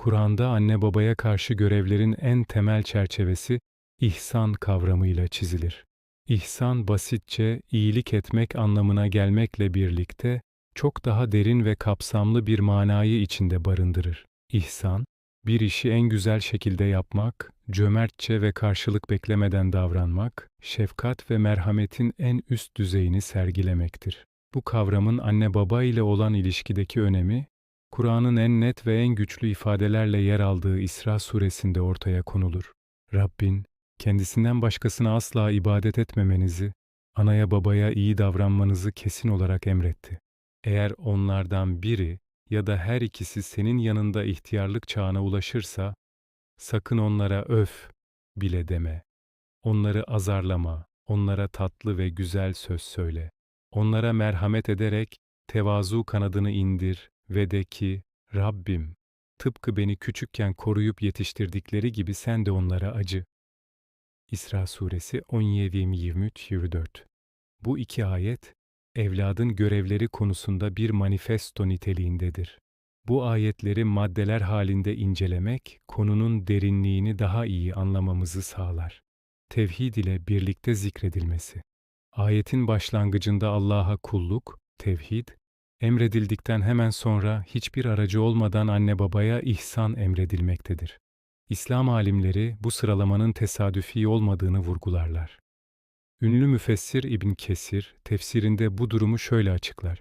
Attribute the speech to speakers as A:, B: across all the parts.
A: Kur'an'da anne babaya karşı görevlerin en temel çerçevesi ihsan kavramıyla çizilir. İhsan basitçe iyilik etmek anlamına gelmekle birlikte çok daha derin ve kapsamlı bir manayı içinde barındırır. İhsan, bir işi en güzel şekilde yapmak, cömertçe ve karşılık beklemeden davranmak, şefkat ve merhametin en üst düzeyini sergilemektir. Bu kavramın anne baba ile olan ilişkideki önemi, Kur'an'ın en net ve en güçlü ifadelerle yer aldığı İsra suresinde ortaya konulur. Rabbin, kendisinden başkasına asla ibadet etmemenizi, anaya babaya iyi davranmanızı kesin olarak emretti. Eğer onlardan biri ya da her ikisi senin yanında ihtiyarlık çağına ulaşırsa, sakın onlara öf bile deme. Onları azarlama, onlara tatlı ve güzel söz söyle. Onlara merhamet ederek tevazu kanadını indir ve de ki, Rabbim, tıpkı beni küçükken koruyup yetiştirdikleri gibi sen de onlara acı. İsra suresi 17-23-24 Bu iki ayet, evladın görevleri konusunda bir manifesto niteliğindedir. Bu ayetleri maddeler halinde incelemek, konunun derinliğini daha iyi anlamamızı sağlar. Tevhid ile birlikte zikredilmesi. Ayetin başlangıcında Allah'a kulluk, tevhid, emredildikten hemen sonra hiçbir aracı olmadan anne babaya ihsan emredilmektedir. İslam alimleri bu sıralamanın tesadüfi olmadığını vurgularlar. Ünlü müfessir İbn Kesir tefsirinde bu durumu şöyle açıklar.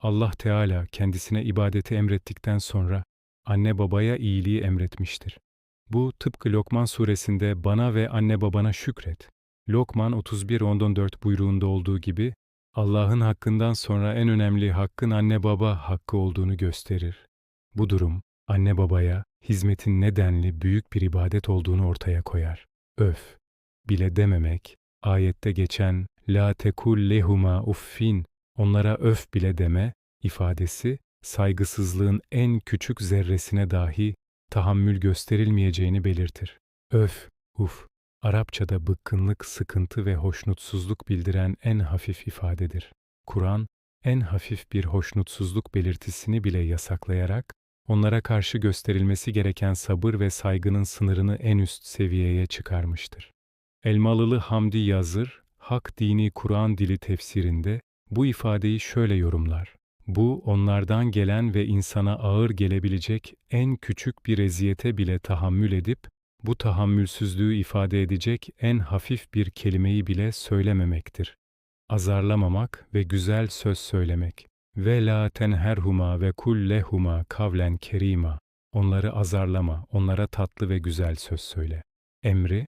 A: Allah Teala kendisine ibadeti emrettikten sonra anne babaya iyiliği emretmiştir. Bu tıpkı Lokman suresinde bana ve anne babana şükret. Lokman 31-14 buyruğunda olduğu gibi Allah'ın hakkından sonra en önemli hakkın anne baba hakkı olduğunu gösterir. Bu durum anne babaya hizmetin nedenli büyük bir ibadet olduğunu ortaya koyar. Öf bile dememek, ayette geçen la tekul lehuma uffin onlara öf bile deme ifadesi saygısızlığın en küçük zerresine dahi tahammül gösterilmeyeceğini belirtir. Öf, uf, Arapçada bıkkınlık, sıkıntı ve hoşnutsuzluk bildiren en hafif ifadedir. Kur'an, en hafif bir hoşnutsuzluk belirtisini bile yasaklayarak, onlara karşı gösterilmesi gereken sabır ve saygının sınırını en üst seviyeye çıkarmıştır. Elmalılı Hamdi Yazır, Hak Dini Kur'an Dili tefsirinde bu ifadeyi şöyle yorumlar. Bu, onlardan gelen ve insana ağır gelebilecek en küçük bir eziyete bile tahammül edip, bu tahammülsüzlüğü ifade edecek en hafif bir kelimeyi bile söylememektir. Azarlamamak ve güzel söz söylemek. Ve la tenherhuma ve kullehuma kavlen kerima. Onları azarlama, onlara tatlı ve güzel söz söyle. Emri,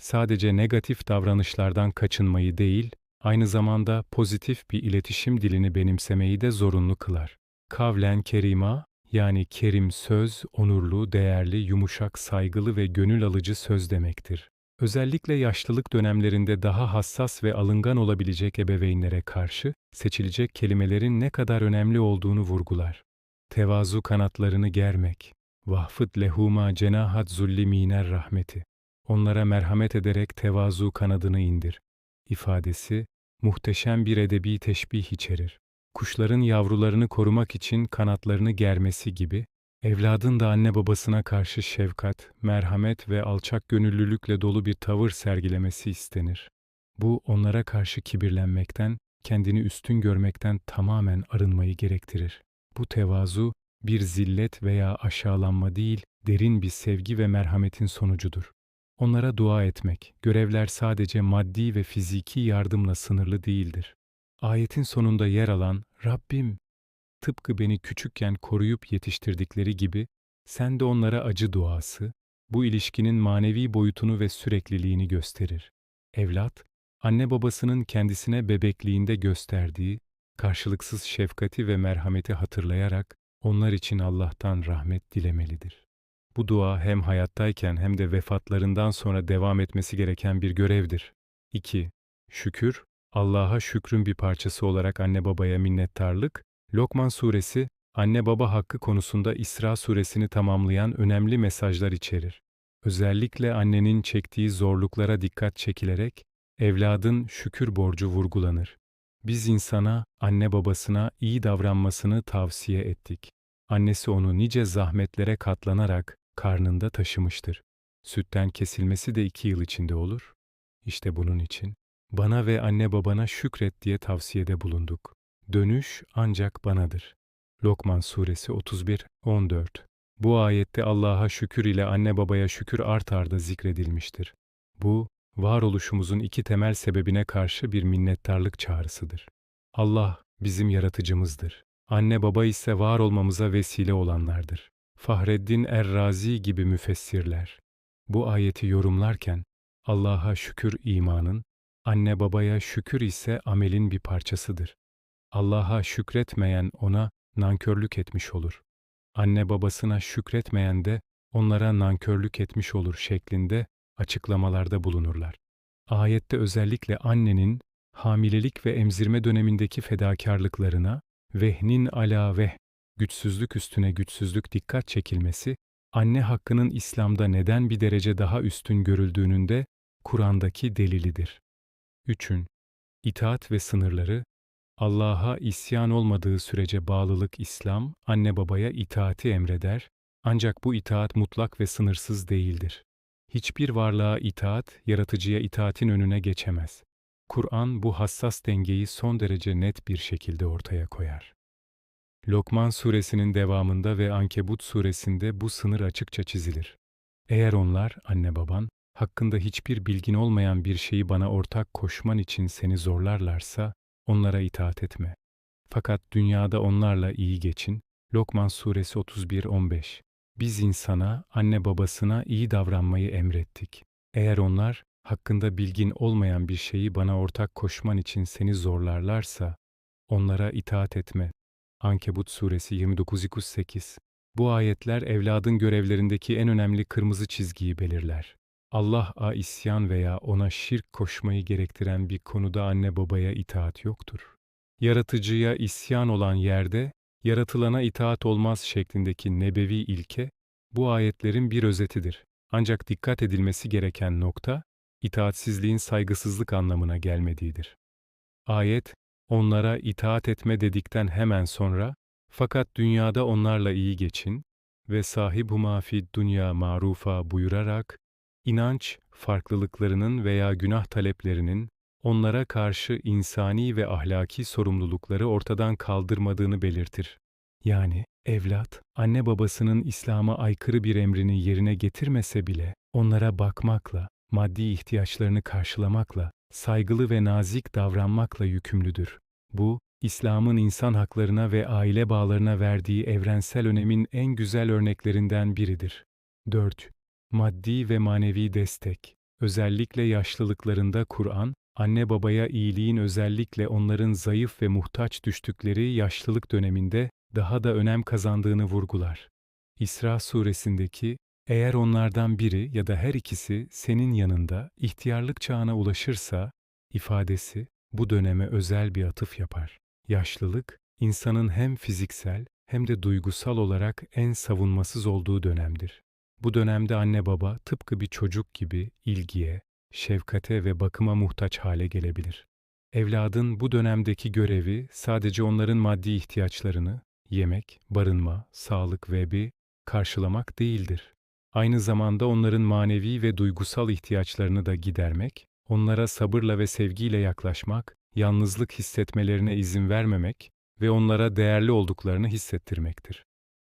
A: sadece negatif davranışlardan kaçınmayı değil, aynı zamanda pozitif bir iletişim dilini benimsemeyi de zorunlu kılar. Kavlen kerima, yani kerim söz, onurlu, değerli, yumuşak, saygılı ve gönül alıcı söz demektir. Özellikle yaşlılık dönemlerinde daha hassas ve alıngan olabilecek ebeveynlere karşı seçilecek kelimelerin ne kadar önemli olduğunu vurgular. Tevazu kanatlarını germek, vahfıt lehuma cenahat zulli miner rahmeti. Onlara merhamet ederek tevazu kanadını indir. ifadesi muhteşem bir edebi teşbih içerir kuşların yavrularını korumak için kanatlarını germesi gibi, evladın da anne babasına karşı şefkat, merhamet ve alçak gönüllülükle dolu bir tavır sergilemesi istenir. Bu onlara karşı kibirlenmekten, kendini üstün görmekten tamamen arınmayı gerektirir. Bu tevazu bir zillet veya aşağılanma değil, derin bir sevgi ve merhametin sonucudur. Onlara dua etmek, görevler sadece maddi ve fiziki yardımla sınırlı değildir. Ayetin sonunda yer alan Rabbim, tıpkı beni küçükken koruyup yetiştirdikleri gibi sen de onlara acı duası, bu ilişkinin manevi boyutunu ve sürekliliğini gösterir. Evlat, anne babasının kendisine bebekliğinde gösterdiği karşılıksız şefkati ve merhameti hatırlayarak onlar için Allah'tan rahmet dilemelidir. Bu dua hem hayattayken hem de vefatlarından sonra devam etmesi gereken bir görevdir. 2. Şükür, Allah'a şükrün bir parçası olarak anne babaya minnettarlık, Lokman suresi, anne baba hakkı konusunda İsra suresini tamamlayan önemli mesajlar içerir. Özellikle annenin çektiği zorluklara dikkat çekilerek, evladın şükür borcu vurgulanır. Biz insana, anne babasına iyi davranmasını tavsiye ettik. Annesi onu nice zahmetlere katlanarak karnında taşımıştır. Sütten kesilmesi de iki yıl içinde olur. İşte bunun için bana ve anne babana şükret diye tavsiyede bulunduk. Dönüş ancak banadır. Lokman Suresi 31-14 Bu ayette Allah'a şükür ile anne babaya şükür art arda zikredilmiştir. Bu, varoluşumuzun iki temel sebebine karşı bir minnettarlık çağrısıdır. Allah bizim yaratıcımızdır. Anne baba ise var olmamıza vesile olanlardır. Fahreddin Errazi gibi müfessirler bu ayeti yorumlarken Allah'a şükür imanın, anne babaya şükür ise amelin bir parçasıdır. Allah'a şükretmeyen ona nankörlük etmiş olur. Anne babasına şükretmeyen de onlara nankörlük etmiş olur şeklinde açıklamalarda bulunurlar. Ayette özellikle annenin hamilelik ve emzirme dönemindeki fedakarlıklarına vehnin ala veh, güçsüzlük üstüne güçsüzlük dikkat çekilmesi, anne hakkının İslam'da neden bir derece daha üstün görüldüğünün de Kur'an'daki delilidir. 3. İtaat ve sınırları Allah'a isyan olmadığı sürece bağlılık İslam, anne babaya itaati emreder, ancak bu itaat mutlak ve sınırsız değildir. Hiçbir varlığa itaat, yaratıcıya itaatin önüne geçemez. Kur'an bu hassas dengeyi son derece net bir şekilde ortaya koyar. Lokman suresinin devamında ve Ankebut suresinde bu sınır açıkça çizilir. Eğer onlar, anne baban, hakkında hiçbir bilgin olmayan bir şeyi bana ortak koşman için seni zorlarlarsa, onlara itaat etme. Fakat dünyada onlarla iyi geçin. Lokman suresi 31-15 Biz insana, anne babasına iyi davranmayı emrettik. Eğer onlar, hakkında bilgin olmayan bir şeyi bana ortak koşman için seni zorlarlarsa, onlara itaat etme. Ankebut suresi 29-8 Bu ayetler evladın görevlerindeki en önemli kırmızı çizgiyi belirler. Allah'a isyan veya ona şirk koşmayı gerektiren bir konuda anne babaya itaat yoktur. Yaratıcıya isyan olan yerde, yaratılana itaat olmaz şeklindeki nebevi ilke, bu ayetlerin bir özetidir. Ancak dikkat edilmesi gereken nokta, itaatsizliğin saygısızlık anlamına gelmediğidir. Ayet, onlara itaat etme dedikten hemen sonra, fakat dünyada onlarla iyi geçin ve sahib humafi dünya marufa buyurarak, inanç farklılıklarının veya günah taleplerinin onlara karşı insani ve ahlaki sorumlulukları ortadan kaldırmadığını belirtir. Yani evlat, anne babasının İslam'a aykırı bir emrini yerine getirmese bile onlara bakmakla, maddi ihtiyaçlarını karşılamakla, saygılı ve nazik davranmakla yükümlüdür. Bu, İslam'ın insan haklarına ve aile bağlarına verdiği evrensel önemin en güzel örneklerinden biridir. 4. Maddi ve manevi destek. Özellikle yaşlılıklarında Kur'an, anne babaya iyiliğin özellikle onların zayıf ve muhtaç düştükleri yaşlılık döneminde daha da önem kazandığını vurgular. İsra suresindeki eğer onlardan biri ya da her ikisi senin yanında ihtiyarlık çağına ulaşırsa ifadesi bu döneme özel bir atıf yapar. Yaşlılık insanın hem fiziksel hem de duygusal olarak en savunmasız olduğu dönemdir. Bu dönemde anne baba tıpkı bir çocuk gibi ilgiye, şefkate ve bakıma muhtaç hale gelebilir. Evladın bu dönemdeki görevi sadece onların maddi ihtiyaçlarını, yemek, barınma, sağlık ve bir karşılamak değildir. Aynı zamanda onların manevi ve duygusal ihtiyaçlarını da gidermek, onlara sabırla ve sevgiyle yaklaşmak, yalnızlık hissetmelerine izin vermemek ve onlara değerli olduklarını hissettirmektir.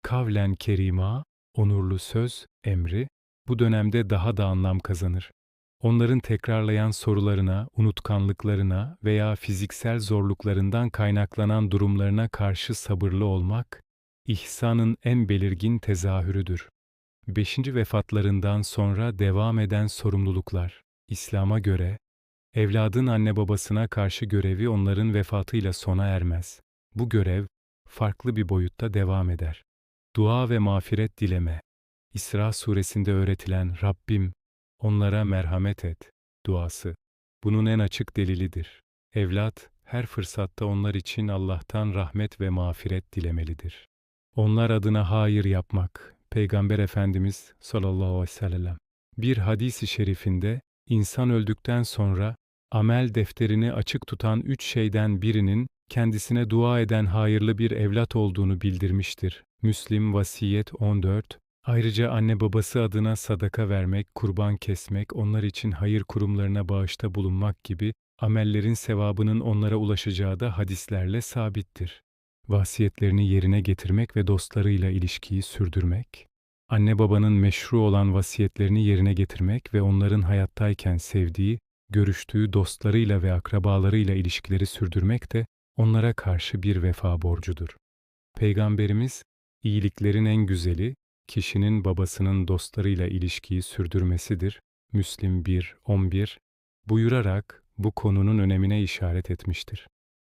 A: Kavlen kerima, onurlu söz, emri, bu dönemde daha da anlam kazanır. Onların tekrarlayan sorularına, unutkanlıklarına veya fiziksel zorluklarından kaynaklanan durumlarına karşı sabırlı olmak, ihsanın en belirgin tezahürüdür. Beşinci vefatlarından sonra devam eden sorumluluklar, İslam'a göre, evladın anne babasına karşı görevi onların vefatıyla sona ermez. Bu görev, farklı bir boyutta devam eder. Dua ve mağfiret dileme. İsra suresinde öğretilen Rabbim, onlara merhamet et duası. Bunun en açık delilidir. Evlat, her fırsatta onlar için Allah'tan rahmet ve mağfiret dilemelidir. Onlar adına hayır yapmak, Peygamber Efendimiz sallallahu aleyhi ve sellem. Bir hadisi şerifinde, insan öldükten sonra, amel defterini açık tutan üç şeyden birinin kendisine dua eden hayırlı bir evlat olduğunu bildirmiştir. Müslim Vasiyet 14 Ayrıca anne babası adına sadaka vermek, kurban kesmek, onlar için hayır kurumlarına bağışta bulunmak gibi amellerin sevabının onlara ulaşacağı da hadislerle sabittir. Vasiyetlerini yerine getirmek ve dostlarıyla ilişkiyi sürdürmek, anne babanın meşru olan vasiyetlerini yerine getirmek ve onların hayattayken sevdiği, görüştüğü dostlarıyla ve akrabalarıyla ilişkileri sürdürmek de onlara karşı bir vefa borcudur. Peygamberimiz, iyiliklerin en güzeli, kişinin babasının dostlarıyla ilişkiyi sürdürmesidir. Müslim 1, 11 buyurarak bu konunun önemine işaret etmiştir.